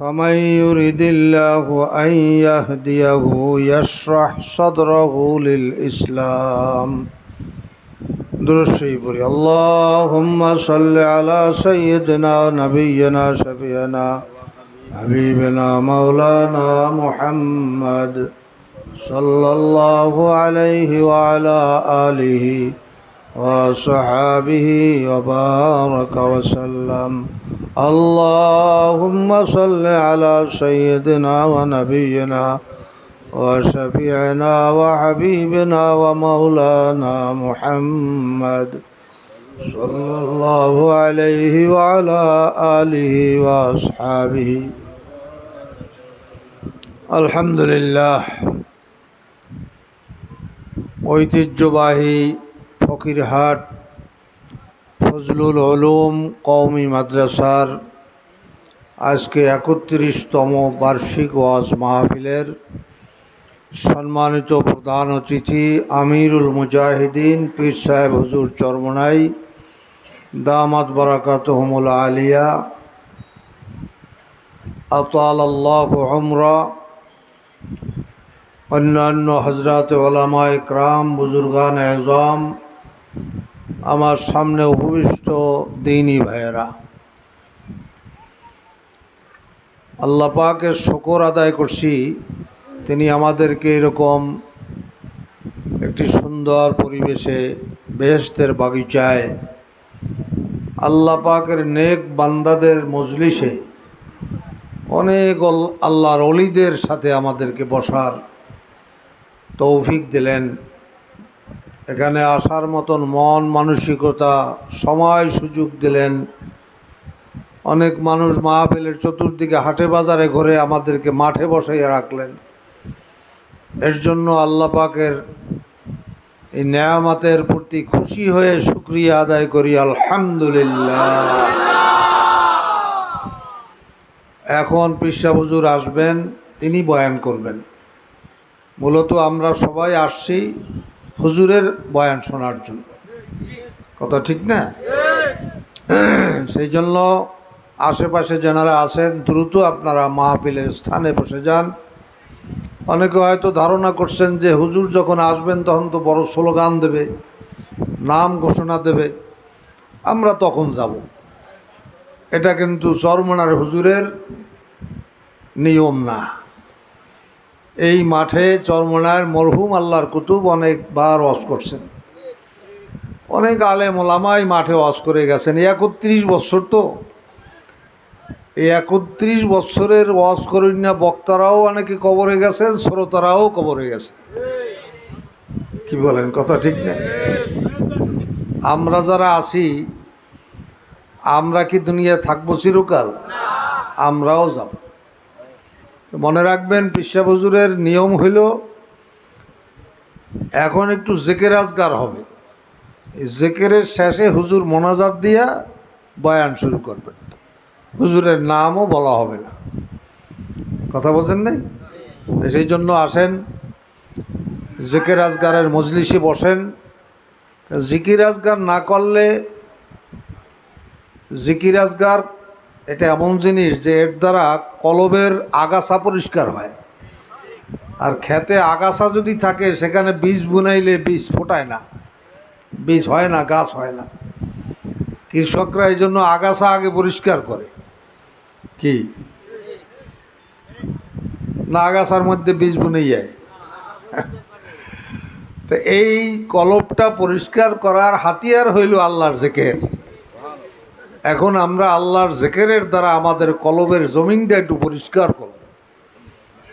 فمن يرد الله أن يهديه يشرح صدره للإسلام درشي بري اللهم صل على سيدنا نبينا شفينا حبيبنا مولانا محمد صلى الله عليه وعلى آله وصحابه وبارك وسلم اللهم صل على سيدنا ونبينا وشفيعنا وحبيبنا ومولانا محمد صلى الله عليه وعلى آله وأصحابه الحمد لله ঐতিহ্যবাহী ফকিরহাট ফজলুল আলম কওমি মাদ্রাসার আজকে একত্রিশতম বার্ষিক ওয়াজ মাহফিলের সম্মানিত প্রধান অতিথি আমিরুল মুজাহিদিন, পীর সাহেব হুজুর চরমনাই, দামাত বারাকাত হমুল আলিয়া আতাল আল্লাহ আমরা অন্যান্য হজরত ওলামা ইকরাম বুজুর্গান এজম আমার সামনে উপবিষ্ট দিনী ভাইয়েরা। আল্লাহ পাকের শকর আদায় করছি, তিনি আমাদেরকে এরকম একটি সুন্দর পরিবেশে বেহেস্তের বাগিচায়, আল্লাহ পাকের নেক বান্দাদের মজলিসে অনেক আল্লাহর অলিদের সাথে আমাদেরকে বসার তৌফিক দিলেন। এখানে আসার মতন মন, মানসিকতা, সময় সুযোগ দিলেন। অনেক মানুষ মাহফিলের চতুর্দিকে হাটে বাজারে ঘরে আমাদেরকে মাঠে বসাইয়া রাখলেন। এর জন্য আল্লাহ পাকের এই নেয়ামাতের প্রতি খুশি হয়ে শুক্রিয়া আদায় করি, আলহামদুলিল্লাহ। এখন পিসা আসবেন, তিনি বয়ান করবেন। মূলত আমরা সবাই আসছি হুজুরের বয়ান শোনার জন্য। কথা ঠিক না? সেই জন্য আশেপাশে যারা আছেন, দ্রুত আপনারা মাহফিলের স্থানে বসে যান। অনেকে হয়তো ধারণা করছেন যে হুজুর যখন আসবেন তখন তো বড় স্লোগান দেবে, নাম ঘোষণা দেবে। আমরা তখন যাব। এটা কিন্তু চরমনার হুজুরের নিয়ম না। এই মাঠে চরমনার মরহুম আল্লাহর কুতুব অনেকবার ওয়াজ করছেন। অনেক আলেম ওলামাই মাঠে ওয়াজ করে গেছেন। একত্রিশ বছর তো। এই একত্রিশ বছরের ওয়াজ করেন না, বক্তারাও অনেকে কবরে গেছেন, শ্রোতারাও কবরে গেছে কি বলেন, কথা ঠিক না? আমরা যারা আছি, আমরা কি দুনিয়া থাকব চিরকাল? আমরাও যাব। তো মনে রাখবেন, পিসা নিয়ম হইল, এখন একটু জেকের আজগার হবে। এই জেকেরের শেষে হুজুর মোনাজাত দিয়া বয়ান শুরু করবেন। হুজুরের নামও বলা হবে না। কথা বলছেন নাই? সেই জন্য আসেন, জেকের আজগারের মজলিসে বসেন। জিকির আজগার না করলে জিকির আজগার এটা এমন জিনিস যে এর দ্বারা কলবের আগাছা পরিষ্কার হয়। আর খেতে আগাছা যদি থাকে, সেখানে বীজ বুনাইলে বীজ ফোটায় না। বীজ হয় না, গাছ হয় না। কৃষকরা এই জন্য আগাছা আগে পরিষ্কার করে। কি? না আগাছার মধ্যে বীজ বুনে যায়। তো এই কলবটা পরিষ্কার করার হাতিয়ার হইল আল্লাহর জেকের। এখন আমরা আল্লাহর জেকেরের দ্বারা আমাদের কলবের জমিনটা একটু পরিষ্কার করব।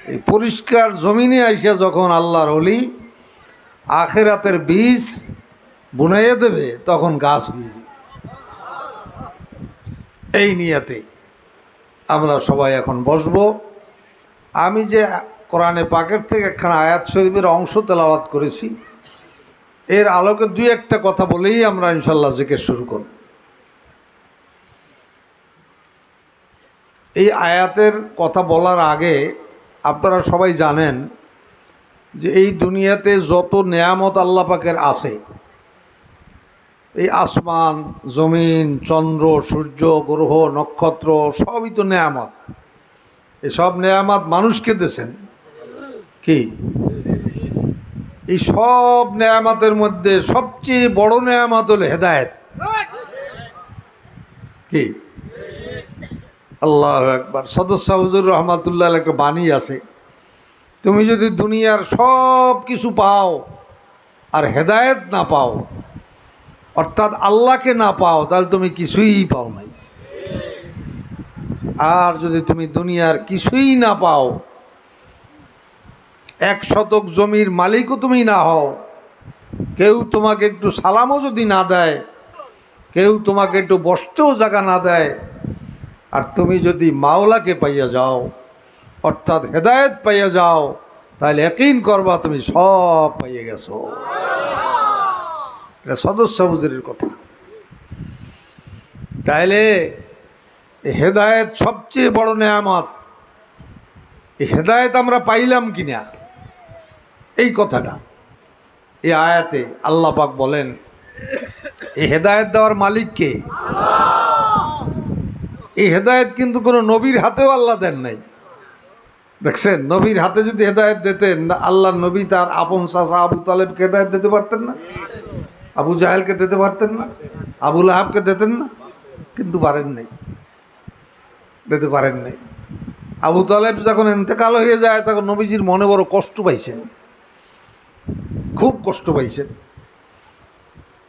এই পরিষ্কার জমিনে আইসা যখন আল্লাহর অলি আখেরাতের বীজ বুনাইয়ে দেবে, তখন গাছ হয়ে যাবে। এই নিয়াতে আমরা সবাই এখন বসবো। আমি যে কোরআনে পাকের থেকে একখানা আয়াত শরীফের অংশ তেলাওয়াত করেছি, এর আলোকে দুই একটা কথা বলেই আমরা ইনশাল্লাহ জিজ্ঞেস শুরু করব। এই আয়াতের কথা বলার আগে আপনারা সবাই জানেন যে এই দুনিয়াতে যত নেয়ামত আল্লাহ পাকের আছে, এই আসমান, জমিন, চন্দ্র, সূর্য, গ্রহ, নক্ষত্র, সবই তো নেয়ামত। এসব নেয়ামত মানুষকে দিয়েছেন। কি? এই সব নেয়ামতের মধ্যে সবচেয়ে বড় নেয়ামত হলো হেদায়েত। কি? আল্লাহ একবার সদস্য হুজুর রহমাতুল্লাহ একটা বাণী আছে। তুমি যদি দুনিয়ার সব কিছু পাও আর হেদায়েত না পাও, অর্থাৎ আল্লাহকে না পাও, তাহলে তুমি কিছুই পাও নাই। আর যদি তুমি দুনিয়ার কিছুই না পাও, এক শতক জমির মালিকও তুমি না হও, কেউ তোমাকে একটু সালামও যদি না দেয়, কেউ তোমাকে একটু বসতেও জায়গা না দেয় আর তুমি যদি মাওলাকে পাইয়া যাও, অর্থাৎ হেদায়েত পাইয়া যাও, তাহলে একইন করবা তুমি সব পাইয়ে গেছো। এটা সদস্য হুজুরের কথা। তাইলে হেদায়েত সবচেয়ে বড় নেয়ামত হেদায়েত আমরা পাইলাম কিনা? এই কথাটা। এই আয়াতে আল্লাহ পাক বলেন, এই হেদায়েত দেওয়ার মালিককে এই হেদায়েত কিন্তু কোনো নবীর হাতেও আল্লাহ দেন নাই। দেখছেন, নবীর হাতে যদি হেদায়েত দিতেন আল্লাহ নবী তার আপন চাষা আবু তালেবকে হেদায়েত দিতে পারতেন না, আবু জাহেলকে দিতে পারতেন না আবুল আহাবকে দিতেন না, কিন্তু পারেন নাই। দিতে পারেন নাই। আবু তালেব যখন এতেকাল হয়ে যায়, তখন নবীজির মনে বড় কষ্ট পাইছেন। খুব কষ্ট পাইছেন।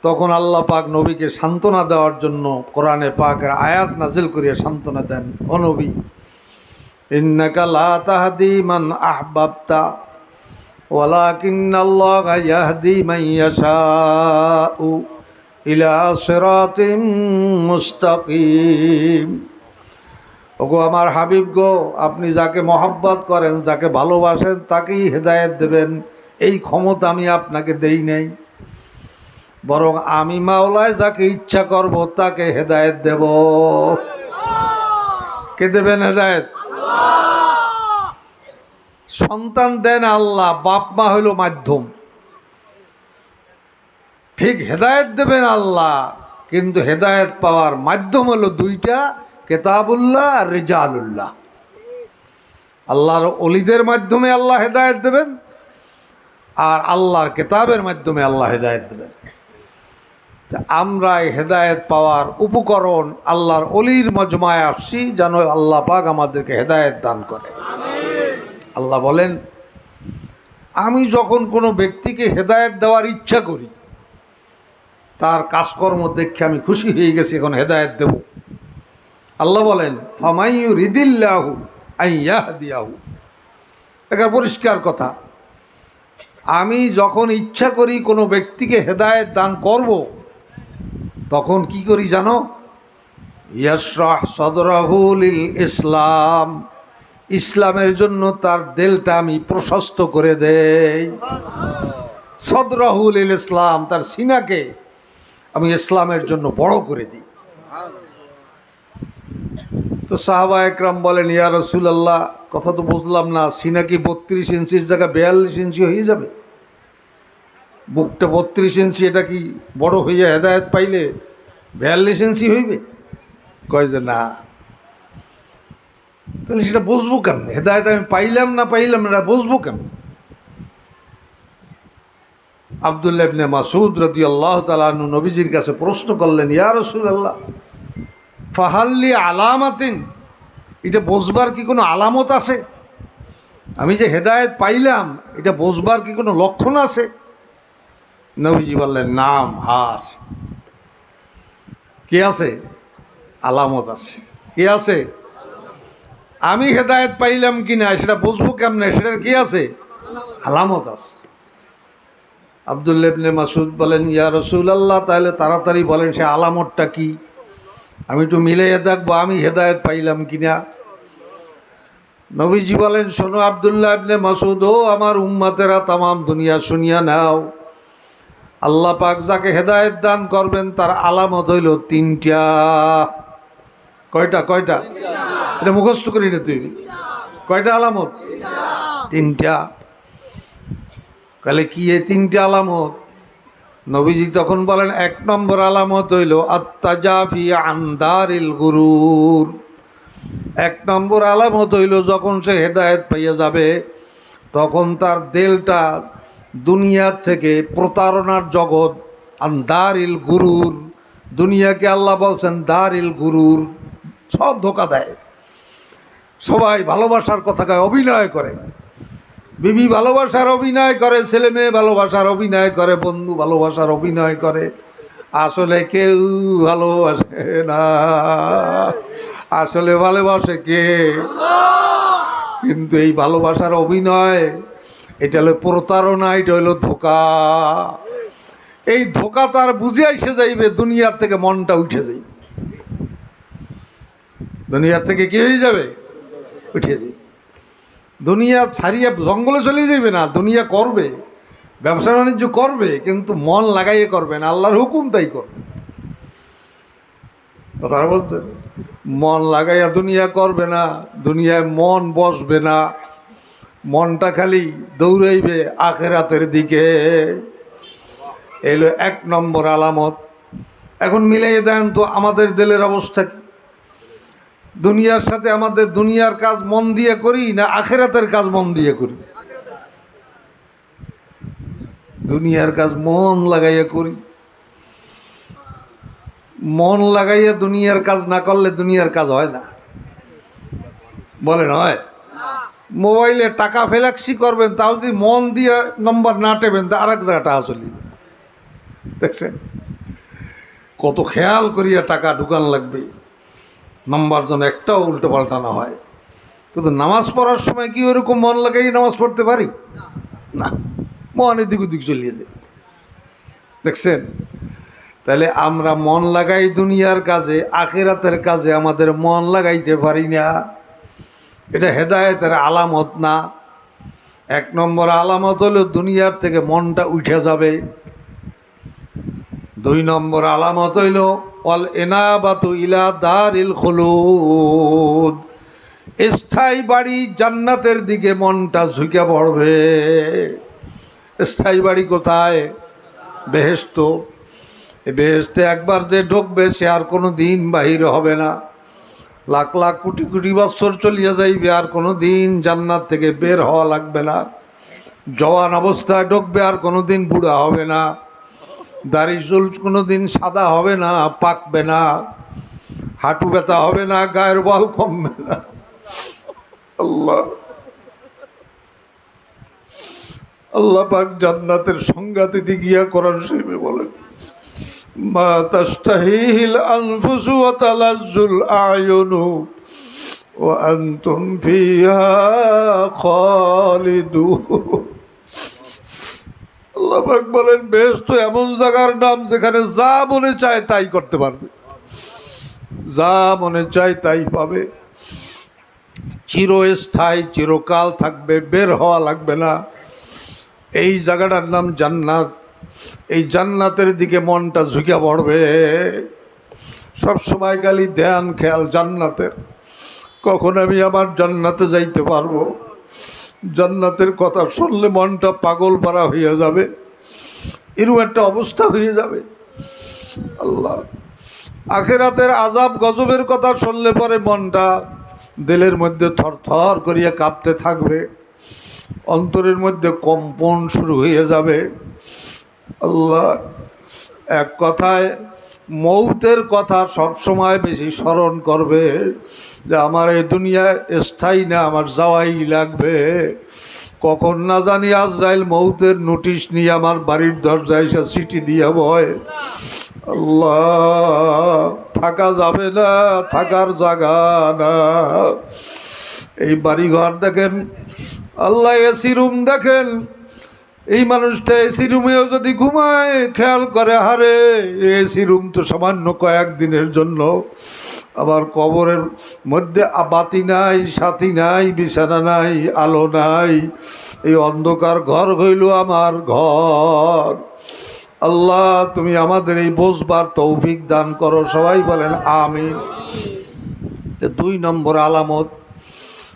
তখন আল্লাহ পাক নবীকে সান্ত্বনা দেওয়ার জন্য কোরআনে পাকের আয়াত নাজিল করিয়া সান্ত্বনা দেন, ও নবী ওগো আমার হাবিব গো, আপনি যাকে মহব্বত করেন, যাকে ভালোবাসেন, তাকেই হেদায়েত দেবেন। এই ক্ষমতা আমি আপনাকে দেই নাই। বরং আমি মাওলায় যাকে ইচ্ছা করব, তাকে হেদায়েত দেব। কে দেবেন হেদায়েত? সন্তান দেন আল্লাহ, বাপ মা হইল মাধ্যম। ঠিক হেদায়েত দেবেন আল্লাহ, কিন্তু হেদায়েত পাওয়ার মাধ্যম হলো দুইটা, কেতাবুল্লাহ আর রেজালুল্লাহ। আল্লাহর অলিদের মাধ্যমে আল্লাহ হেদায়েত দেবেন, আর আল্লাহর কেতাবের মাধ্যমে আল্লাহ হেদায়েত দেবেন। তা আমরা হেদায়েত পাওয়ার উপকরণ আল্লাহর অলির মজমায় আসছি যেন আল্লাহ পাক আমাদেরকে হেদায়েত দান করে। আল্লাহ বলেন, আমি যখন কোনো ব্যক্তিকে হেদায়েত দেওয়ার ইচ্ছা করি, তার কাজকর্ম দেখে আমি খুশি হয়ে গেছি, এখন হেদায়েত দেব। আল্লাহ বলেন ফামাইয়ু রিদিল্লাহু আইয়াহ দিয়াহু এটা পরিষ্কার কথা। আমি যখন ইচ্ছা করি কোনো ব্যক্তিকে হেদায়েত দান করব তখন কি করি জানো? ইয়াসরাহ সদরাহুল ইসলাম। ইসলামের জন্য তার দেলটা আমি প্রশস্ত করে দেই। সদরাহুল ইসলাম, তার সিনাকে আমি ইসলামের জন্য বড় করে দিই। তো সাহাবা একরাম বলেন, ইয়া রসুলাল্লাহ, কথা তো বুঝলাম না, সিনা কি বত্রিশ ইঞ্চির জায়গায় বেয়াল্লিশ ইঞ্চি হয়ে যাবে? বুকটা বত্রিশ ইঞ্চি, এটা কি বড় হইয়া হেদায়ত পাইলে? বিয়াল্লিশ ইঞ্চি হইবে? কয় যে না। তাহলে সেটা বুঝব কেমন? হেদায়ত আমি পাইলাম না পাইলাম এটা বুঝব কেমন? আবদুল্লাহ ইবনে মাসুদ রদি আল্লাহ তালু নবীজির কাছে প্রশ্ন করলেন, ইয়া রসুল আল্লাহ ফাহাল্লি আলামাতিন? এটা বসবার কি কোনো আলামত আছে? আমি যে হেদায়েত পাইলাম, এটা বসবার কি কোনো লক্ষণ আছে? নবীজি বললেন, নাম, হাস। কে আছে? আলামত আছে। কে আছে? আমি হেদায়েত পাইলাম কি না, সেটা বুঝব কেমনে? সেটার কি আছে? আলামত আছে। আবদুল্লেবনে মাসুদ বলেন, ইয়া রসুল আল্লাহ তাহলে তাড়াতাড়ি বলেন, সে আলামতটা কি? আমি একটু মিলাইয়া দেখব, আমি হেদায়ত পাইলাম কিনা নবীজি বলেন, শোনো আবদুল্লাহ ইবনে মাসুদ ও আমার উম্মাতেরা, তামাম দুনিয়া শুনিয়া নাও। আল্লাহ পাক যাকে হেদায়েত দান করবেন, তার আলামত হইল তিনটা। কয়টা কয়টা? এটা মুখস্থ করি না তুই কয়টা আলামত? তিনটা। তাহলে কি এই তিনটা আলামত? নবীজি তখন বলেন, এক নম্বর আলামত হইল আত্মাজাফি আন্দারিল গুরুর। এক নম্বর আলামত হইল যখন সে হেদায়েত পাইয়া যাবে, তখন তার দেলটা দুনিয়ার থেকে প্রতারণার জগৎ আন্দারিল গুরুর। দুনিয়াকে আল্লাহ বলছেন দারিল গুরুর। সব ধোকা দেয়। সবাই ভালোবাসার কথা কয়, অভিনয় করে। বিবি ভালোবাসার অভিনয় করে, ছেলে মেয়ে ভালোবাসার অভিনয় করে, বন্ধু ভালোবাসার অভিনয় করে। আসলে কেউ ভালোবাসে না। আসলে ভালোবাসে কে? কিন্তু এই ভালোবাসার অভিনয় এটা হলো প্রতারণা, এটা হলো ধোকা। এই ধোকা তার বুঝে এসে যাইবে, দুনিয়ার থেকে মনটা উঠে যাইবে। দুনিয়ার থেকে কি হয়ে যাবে? উঠে যাবে দুনিয়া ছাড়িয়ে জঙ্গলে চলে যাবে না, দুনিয়া করবে, ব্যবসা বাণিজ্য করবে, কিন্তু মন লাগাইয়ে করবে না, আল্লাহর হুকুম তাই করবে। কথাটা বলতেন মন লাগাইয়া দুনিয়া করবে না, দুনিয়ায় মন বসবে না। মনটা খালি দৌড়াইবে আখেরাতের দিকে। এলো এক নম্বর আলামত। এখন মিলাইয়ে দেন তো আমাদের দিলের অবস্থা কি? দুনিয়ার সাথে আমাদের দুনিয়ার কাজ মন দিয়ে করি না আখেরাতের কাজ মন দিয়ে করি? দুনিয়ার কাজ মন লাগাইয়া করি। মন লাগাইয়া দুনিয়ার কাজ না করলে দুনিয়ার কাজ হয় না। বলেন হয়? মোবাইলে টাকা ফেলাক্সি করবেন, তাও যদি মন দিয়ে নম্বর না টেবেন তা আর এক জায়গায় টাকা চলে দেখছেন? কত খেয়াল করিয়া টাকা ঢুকান লাগবে। নাম্বার যেন একটাও উল্টো পাল্টা না হয়। কিন্তু নামাজ পড়ার সময় কি ওরকম মন লাগাই নামাজ পড়তে পারি? না। মন এদিক ওদিক চলিয়ে দেয় দেখছেন? তাহলে আমরা মন লাগাই দুনিয়ার কাজে, আখেরাতের কাজে আমাদের মন লাগাইতে পারি না। এটা হেদায়েতের আলামত না। এক নম্বর আলামত হলো দুনিয়ার থেকে মনটা উঠে যাবে। দুই নম্বর আলামত হইল অল এনাবাতু ইলা দারিল খলুদ। স্থায়ী বাড়ি জান্নাতের দিকে মনটা ঝুঁকে পড়বে। স্থায়ী বাড়ি কোথায়? বেহেস্ত বেহেস্তে একবার যে ঢুকবে, সে আর কোনো দিন বাহির হবে না। লাখ লাখ কোটি কোটি বৎসর চলিয়া যাইবে, আর কোনো দিন জান্নাত থেকে বের হওয়া লাগবে না। জওয়ান অবস্থায় ঢুকবে, আর কোনো দিন বুড়া হবে না। দাড়ি চুল কোনো দিন সাদা হবে না, পাকবে না। হাঁটু ব্যথা হবে না, গায়ের বল কমবে না। আল্লাহ। আল্লাহ পাক জান্নাতের সংজ্ঞাতিথি গিয়া করার শিবে বলেন তাস্তাহিল আনফুসু ওয়া তালাজ্জুল আয়ুনু ওয়া আনতুম ফিহা আল্লাহ বলেন, বেশ তো এমন জায়গার নাম যেখানে যা মনে চায় তাই করতে পারবে। যা মনে চায় তাই পাবে। চিরস্থায়ী, চিরকাল থাকবে, বের হওয়া লাগবে না। এই জায়গাটার নাম জান্নাত। এই জান্নাতের দিকে মনটা ঝুঁকে পড়বে। সব সময় খালি ধ্যান, খেয়াল জান্নাতের। কখন আমি আমার জান্নাতে যাইতে পারব? জান্নাতের কথা শুনলে মনটা পাগল পারা হইয়া যাবে। এরকম একটা অবস্থা হয়ে যাবে। আল্লাহ, আখেরাতের আজাব গজবের কথা শুনলে পরে মনটা দিলের মধ্যে থরথর করিয়া কাঁপতে থাকবে। অন্তরের মধ্যে কম্পন শুরু হয়ে যাবে। আল্লাহ এক কথায় মৌতের কথা সব সময় বেশি স্মরণ করবে যে আমার এই দুনিয়ায় স্থায়ী না, আমার যাওয়াই লাগবে। কখন না জানি আজরাইল মৌতের নোটিশ নিয়ে আমার বাড়ির দরজায় এসে চিঠি দিয়ে বয়, আল্লাহ, থাকা যাবে না, থাকার জায়গা না। এই বাড়িঘর দেখেন, আল্লাহ এসি রুম দেখেন এই মানুষটা এসি রুমেও যদি ঘুমায়, খেয়াল করে, হারে, এসি রুম তো সামান্য কয়েকদিনের জন্য। আবার কবরের মধ্যে বাতি নাই, সাথী নাই, বিছানা নাই, আলো নাই। এই অন্ধকার ঘর হইল আমার ঘর। আল্লাহ, তুমি আমাদের এই বসবার তৌফিক দান করো। সবাই বলেন, আমিন। দুই নম্বর আলামত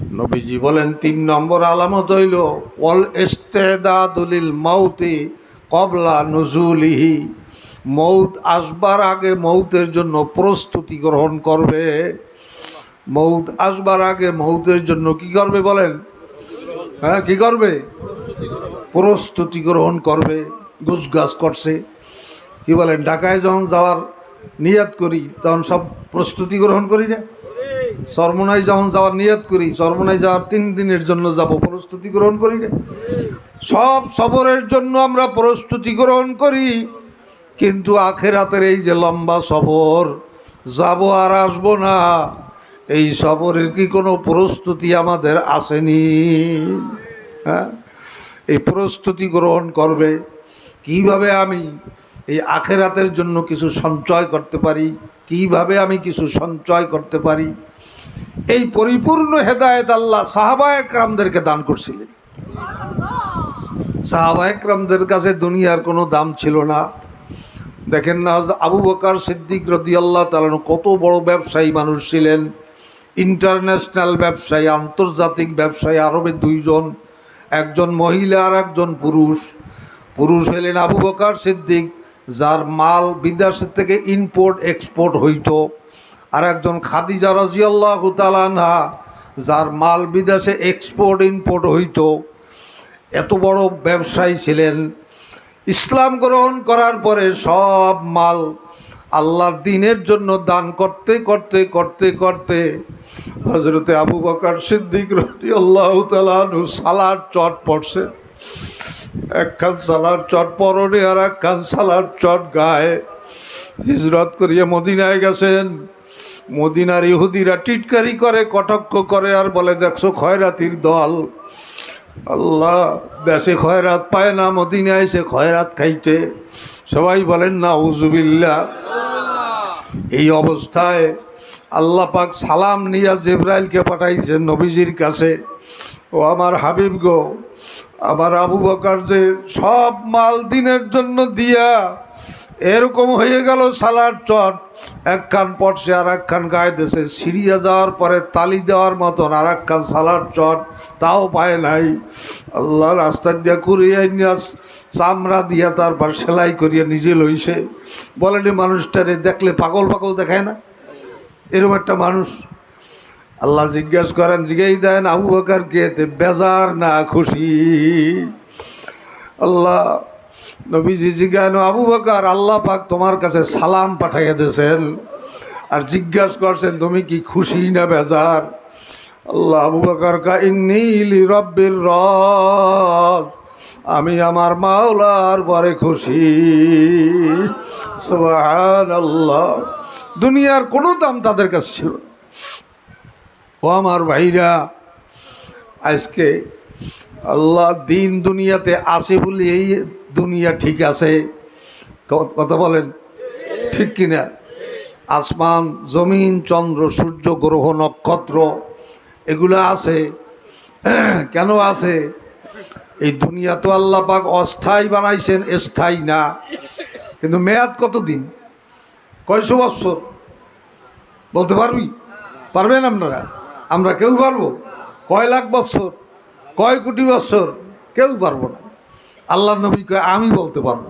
নবীজি বলেন, তিন নম্বর আলামত হইল, ওয়াল ইস্তেদাদুলিল মাউতি কবলা নজুলিহি। মৌত আসবার আগে মৌতের জন্য প্রস্তুতি গ্রহণ করবে। মৌত আসবার আগে মৌতের জন্য কি করবে বলেন? হ্যাঁ কি করবে? প্রস্তুতি গ্রহণ করবে, গুছগাছ করছে। কি বলেন, ঢাকায় যখন যাওয়ার নিয়াত করি, তখন সব প্রস্তুতি গ্রহণ করি না? সরমনায় যখন যাওয়ার নিয়াত করি সরমনায় যাওয়ার তিন দিনের জন্য যাব, প্রস্তুতি গ্রহণ করি না। সব সবরের জন্য আমরা প্রস্তুতি গ্রহণ করি, কিন্তু আখেরাতের এই যে লম্বা সফর, যাব আর আসব না। এই সফরের কি কোনো প্রস্তুতি আমাদের আসেনি? হ্যাঁ? এই প্রস্তুতি গ্রহণ করবে কীভাবে আমি? এই আখেরাতের জন্য কিছু সঞ্চয় করতে পারি? কীভাবে আমি কিছু সঞ্চয় করতে পারি? এই পরিপূর্ণ হেদায়েত আল্লাহ সাহাবা একরামদেরকে দান করছিলেন। সাহাবা একরামদের কাছে দুনিয়ার কোনো দাম ছিল না। দেখেন না আবু বকার সিদ্দিক রদি আল্লাহ তালানো কত বড় ব্যবসায়ী মানুষ ছিলেন। ইন্টারন্যাশনাল ব্যবসায়ী, আন্তর্জাতিক ব্যবসায়ী, আরবে দুইজন, একজন মহিলা আর একজন পুরুষ। পুরুষ হলেন আবু বকার সিদ্দিক, যার মাল বিদেশের থেকে ইম্পোর্ট এক্সপোর্ট হইতো। আর একজন খাদিজা রাজিয়াল্লাহ তালানহা যার মাল বিদেশে এক্সপোর্ট ইম্পোর্ট হইতো। এত বড় ব্যবসায়ী ছিলেন। ইসলাম গ্রহণ করার পরে সব মাল আল্লাহর দিনের জন্য দান করতে করতে করতে করতে হজরতে আবু বকার সিদ্দিক রহি আল্লাহ তালু সালার চট পড়ছে। একখান সালার চট পরনে আর একখান সালার চট গায়ে হিজরত করিয়া মদিনায় গেছেন। মদিনার ইহুদিরা টিটকারি করে, কটাক্ষ করে আর বলে, দেখছ খয়রাতির দল? আল্লাহ, দেশে খয়রাত পায় না, মদিনায় সে খয়রাত খাইতে। সবাই বলেন না উজুবিল্লা এই অবস্থায় আল্লাহ পাক সালাম নিয়া জেব্রাইলকে পাঠাইছেন নবীজির কাছে। ও আমার হাবিব গো, আমার আবু বকার যে সব মাল দিনের জন্য দিয়া এরকম হয়ে গেল সালার চট। একখান পটসে আর একখান গায়ে দেশে সিরিয়া যাওয়ার পরে তালি দেওয়ার মতন আর একখান সালার চট। তাও পায় নাই। আল্লাহ রাস্তা দিয়া নিয়া চামড়া দিয়া তারপর সেলাই করিয়া নিজে লইছে। বলেনি মানুষটারে দেখলে পাগল পাগল দেখায় না? এরকম একটা মানুষ। আল্লাহ জিজ্ঞেস করেন জিজ্ঞেস দেন, আবু বকার কে বেজার না খুশি? আল্লাহ নবীজি জিজ্ঞান আবু বকার, আল্লাহ পাক তোমার কাছে সালাম পাঠাইয়া দিয়েছেন আর জিজ্ঞাসা করছেন, তুমি কি খুশি না বেজার? আল্লাহ আবু বকার কা ইন্নিলি রব্বির রব, আমি আমার মাওলার পরে খুশি। আল্লাহ দুনিয়ার কোনো দাম তাদের কাছে ছিল ও আমার ভাইরা, আজকে আল্লাহ দিন দুনিয়াতে আসে বলে এই দুনিয়া ঠিক আছে? কথা বলেন? ঠিক কিনা? আসমান, জমিন, চন্দ্র, সূর্য, গ্রহ, নক্ষত্র, এগুলো আছে? কেন আছে? এই দুনিয়া তো আল্লাহ পাক অস্থায়ী বানাইছেন, স্থায়ী না। কিন্তু মেয়াদ কতদিন? কয়শো বৎসর? বলতে পারবি? পারবেন আপনারা? আমরা কেউ পারব? কয় লাখ বৎসর? কয় কোটি বৎসর? কেউ পারব না। আল্লাহ নবী কয়, আমি বলতে পারব।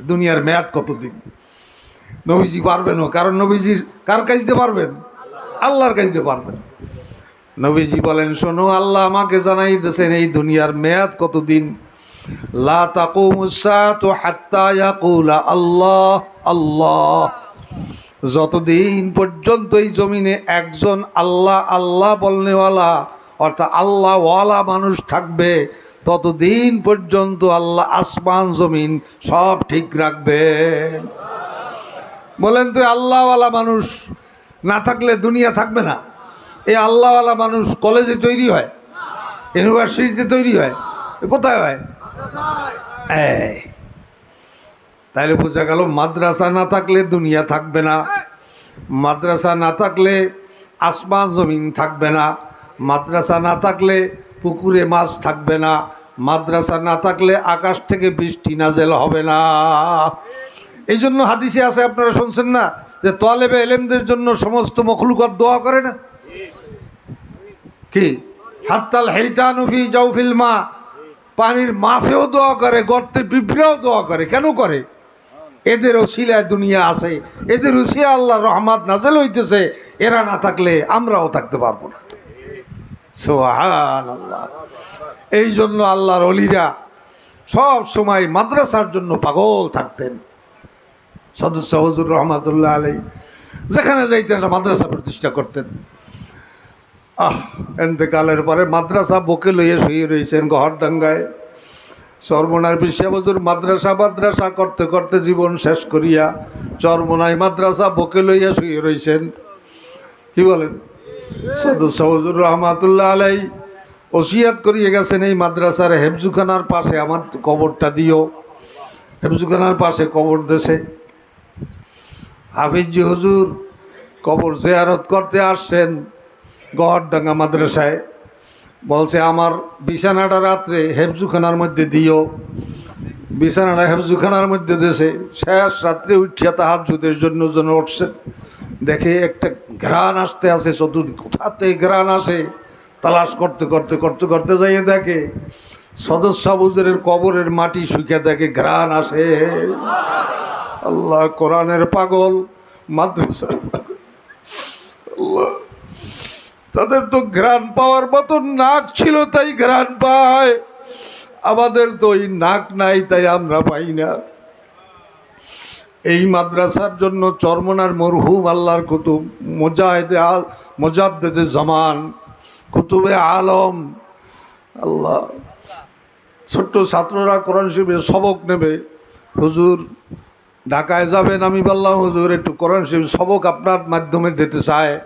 দুনিয়ার মেয়াদ কতদিন? নবীজি পারবেনও। কারণ নবীজির কার কাজতে পারবেন? আল্লাহর কাজতে পারবেন। নবীজি বলেন, শোনো, আল্লাহ আমাকে জানাই দিয়েছেন, এই দুনিয়ার মেয়াদ কতদিন? লা আল্লাহ আল্লাহ। যতদিন পর্যন্ত এই জমিনে একজন আল্লাহ আল্লাহ বলনেওয়ালা, অর্থাৎ আল্লাহওয়ালা মানুষ থাকবে ততদিন পর্যন্ত আল্লাহ আসমান, জমিন সব ঠিক রাখবেন। বলেন তো আল্লাহওয়ালা মানুষ না থাকলে দুনিয়া থাকবে না। এই আল্লাহওয়ালা মানুষ কলেজে তৈরি হয়, ইউনিভার্সিটিতে তৈরি হয় কোথায় হয়? তাইলে বোঝা গেল, মাদ্রাসা না থাকলে দুনিয়া থাকবে না। মাদ্রাসা না থাকলে আসমান, জমিন থাকবে না। মাদ্রাসা না থাকলে পুকুরে মাছ থাকবে না, মাদ্রাসা না থাকলে আকাশ থেকে বৃষ্টি নাজেল হবে না। এই জন্য হাদিসে আছে, আপনারা শুনছেন না, যে তোয়ালেবে এলেমদের জন্য সমস্ত মখলুকত দোয়া করে না? কি? হাত্তাল হেইতানুফি জাউফিল মা। পানির মাছেও দোয়া করে গর্তে বিভ্রেও দোয়া করে, কেন করে? এদের ওসিলায় দুনিয়া আছে এদের ওসিয়া আল্লাহ রহমাত নাজেল হইতেছে, এরা না থাকলে আমরাও থাকতে পারব না। সোহান আল্লাহ এই জন্য আল্লাহর অলিরা সব সময় মাদ্রাসার জন্য পাগল থাকতেন। সদস্য হজুর রহমাতুল্লাহ আলী যেখানে যাইতেন একটা মাদ্রাসা প্রতিষ্ঠা করতেন। আহ এতেকালের পরে মাদ্রাসা বকে লইয়ে শুয়ে রয়েছেন গহরডাঙ্গায় চরমনার বিশ্বাবজুর মাদ্রাসা মাদ্রাসা করতে করতে জীবন শেষ করিয়া চরমনায় মাদ্রাসা বকে লইয়া শুয়ে রয়েছেন কি বলেন? হজুর রহমাতুল্লাহ আলাই, ওসিয়াত করিয়ে গেছেন এই মাদ্রাসার হেফজুখানার পাশে। আমার কবরটা দিও। হেফজুখানার পাশে কবর দেশে। হাফিজি হুজুর কবর জেয়ারত করতে আসছেন গহরডাঙ্গা মাদ্রাসায়। বলছে, আমার বিছানাটা রাত্রে হেফজুখানার মধ্যে দিও। বিছানাটা হেফজুখানার মধ্যে দেশে শেষ রাত্রে উঠিয়া তাহার যুদ্ধের জন্য জন্য উঠছেন দেখে একটা ঘ্রাণ আসতে আসে চতুর্দিক কোথাতে ঘ্রাণ আসে? তালাশ করতে করতে করতে করতে যাইয়ে দেখে সদস্য বুজুরের কবরের মাটি শুকিয়ে দেখে ঘ্রাণ আসে। আল্লাহ, কোরআনের পাগল, মাদ্রাসার তাদের তো ঘ্রাণ পাওয়ার মতো নাক ছিল, তাই ঘ্রাণ পায়। আমাদের তো ওই নাক নাই, তাই আমরা পাই না। এই মাদ্রাসার জন্য চরমনার মরহুম আল্লাহর কুতুব, মোজাহেদে আল মোজাদ্দেদে জামান, কুতুবে আলম, আল্লাহ। ছোট্ট ছাত্ররা কোরআন শিবির সবক নেবে। হুজুর, ঢাকায় যাবেন, আমি বললাম, হুজুর, একটু কোরআন শিব সবক আপনার মাধ্যমে দিতে চায়।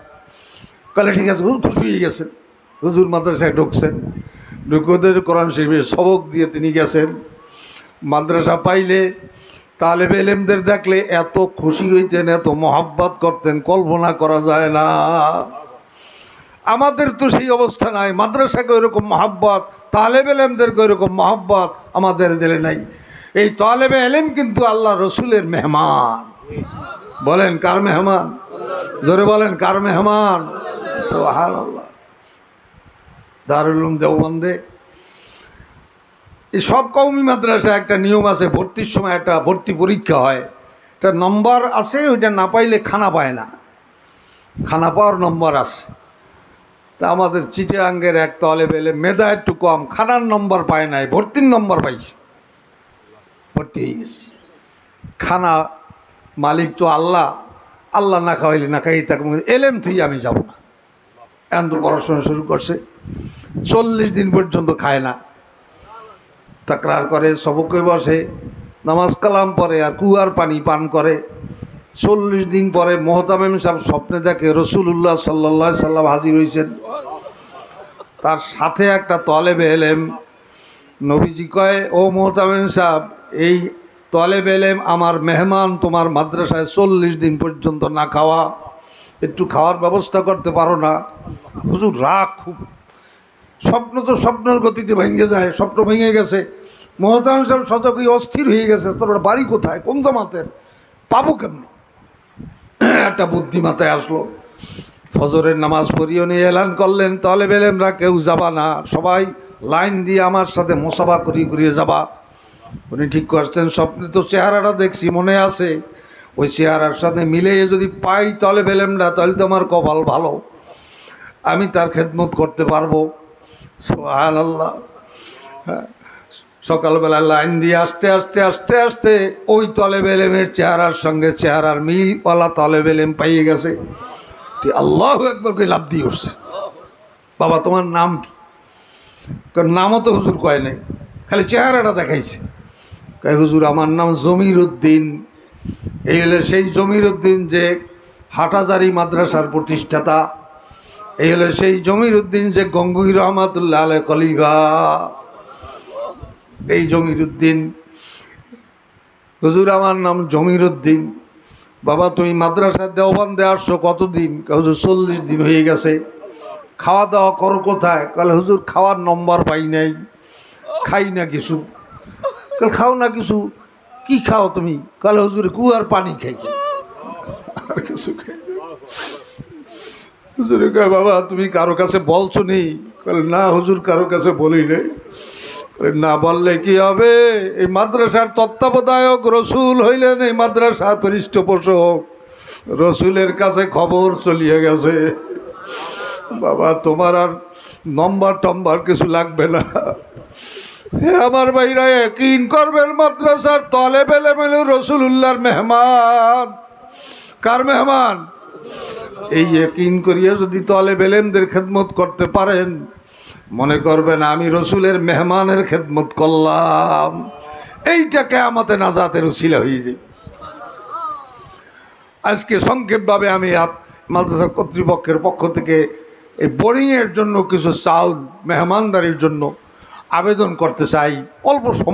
কালে ঠিক আছে, হুজুর খুশি হয়ে গেছেন। হুজুর মাদ্রাসায় ঢুকছেন। ঢুকোদের কোরআন শিবির সবক দিয়ে তিনি গেছেন। মাদ্রাসা পাইলে তালেব এলেমদের দেখলে এত খুশি হইতেন, এত মহাব্বত করতেন, কল্পনা করা যায় না। আমাদের তো সেই অবস্থা নাই, মাদ্রাসাকে ওইরকম মহাব্বত, তালেব এলেমদেরকে ওইরকম মহাব্বত আমাদের দিলে নাই। এই তালেবে এলেম কিন্তু আল্লাহ রসুলের মেহমান। বলেন, কার মেহমান? জোরে বলেন, কার মেহমান? সোহান আল্লাহ দারুল উলুম দেওবন্দে। এই সব কৌমি মাদ্রাসা একটা নিয়ম আছে, ভর্তির সময় একটা ভর্তি পরীক্ষা হয়। একটা নম্বর আছে, ওইটা না পাইলে খানা পায় না। খানা পাওয়ার নম্বর আছে। তা আমাদের চিটিয়াঙ্গের এক তলে বেলে মেধা একটু কম, খানার নম্বর পায় নাই, ভর্তির নম্বর পাইছে। ভর্তি হয়ে গেছে। খানা মালিক তো আল্লাহ আল্লাহ না খাওয়াইলে না খাই তাকে এলেম থেকে আমি যাব না। এখন তো পড়াশোনা শুরু করছে। চল্লিশ দিন পর্যন্ত খায় না। তাকরার করে, সবকে বসে, নামাজ কালাম পরে আর কুয়ার পানি পান করে। চল্লিশ দিন পরে মোহতামেম সাহেব স্বপ্নে দেখে রসুল্লাহ সাল্লা সাল্লাম হাজির হয়েছেন তার সাথে একটা তলেবে এলেম। নবীজি কয়, ও মোহতামেম সাহেব, এই তলেব এলেম আমার মেহমান তোমার মাদ্রাসায় চল্লিশ দিন পর্যন্ত না খাওয়া। একটু খাওয়ার ব্যবস্থা করতে পারো না? হুজুর রাগ খুব। স্বপ্ন তো স্বপ্নের গতিতে ভেঙে যায়, স্বপ্ন ভেঙে গেছে। মহতাম সাহেব সচকই অস্থির হয়ে গেছে। তোর বাড়ি কোথায়? কোন জামাতের? পাবো কেমন? একটা বুদ্ধি মাথায় আসলো। ফজরের নামাজ পড়িয়ে নিয়ে এলান করলেন, তলে বেলেমরা কেউ যাবা না। সবাই লাইন দিয়ে আমার সাথে মোসাফা করিয়ে করিয়ে যাবা। উনি ঠিক করছেন, স্বপ্নে তো চেহারাটা দেখছি, মনে আছে। ওই চেহারার সাথে মিলে যদি পাই তলে বেলেমরা, তাহলে তো আমার কপাল ভালো। আমি তার খেদমত করতে পারব। সোহান আল্লাহ। সকালবেলা লাইন দিয়ে আসতে আসতে আসতে আসতে ওই তলে বেলেমের চেহারার সঙ্গে চেহারার মিলওয়ালা তলে বেলেম পাইয়ে গেছে। আল্লাহ একবার করে লাভ দিয়ে উঠছে। বাবা, তোমার নাম কি? কারণ নামও তো হুজুর কয় নাই, খালি চেহারাটা দেখাইছে। কয়, হুজুর, আমার নাম জমির উদ্দিন এই হলে সেই জমির উদ্দিন যে হাটাজারি মাদ্রাসার প্রতিষ্ঠাতা। এই হলো সেই জমির উদ্দিন যে গঙ্গুই রহমাতুল্লাহ আলহ খলিফা। এই জমির উদ্দিন। হুজুর, আমার নাম জমির উদ্দিন। বাবা, তুমি মাদ্রাসায় দেওবন্দে আসছো কতদিন? হুজুর, চল্লিশ দিন হয়ে গেছে। খাওয়া দাওয়া করো কোথায়? কালে হুজুর, খাওয়ার নম্বর পাই নাই। খাই না কিছু। কাল খাও না কিছু। কি খাও তুমি? কালে হুজুর, কুয়ার পানি খাই। আর কিছু খাই। হুজুরে বাবা, তুমি কারও কাছে বলছো কালে না হুজুর, কারও কাছে বলি নাই। না বললে কি হবে? এই মাদ্রাসার তত্ত্বাবধায়ক রসুল হইলেন এই মাদ্রাসার পৃষ্ঠপোষক রসুলের কাছে খবর চলিয়ে গেছে। বাবা, তোমার আর নম্বর টম্বার কিছু লাগবে না। হে আমার ভাইরা কিন করবেন মাদ্রাসার তলে পেলে মেলে রসুল উল্লাহর মেহমান। কার মেহমান? এই একিন করিয়া যদি তলে বেলেমদের খেদমত করতে পারেন, মনে করবেন আমি রসুলের মেহমানের খেদমত করলাম। এইটাকে আমাদের নাজাতের উশিলা হয়ে যায় আজকে সংক্ষেপভাবে আমি মাদ্রাসার কর্তৃপক্ষের পক্ষ থেকে এই বোরিংয়ের জন্য কিছু চাউল, মেহমানদারির জন্য আবেদন করতে চাই। অল্প সময়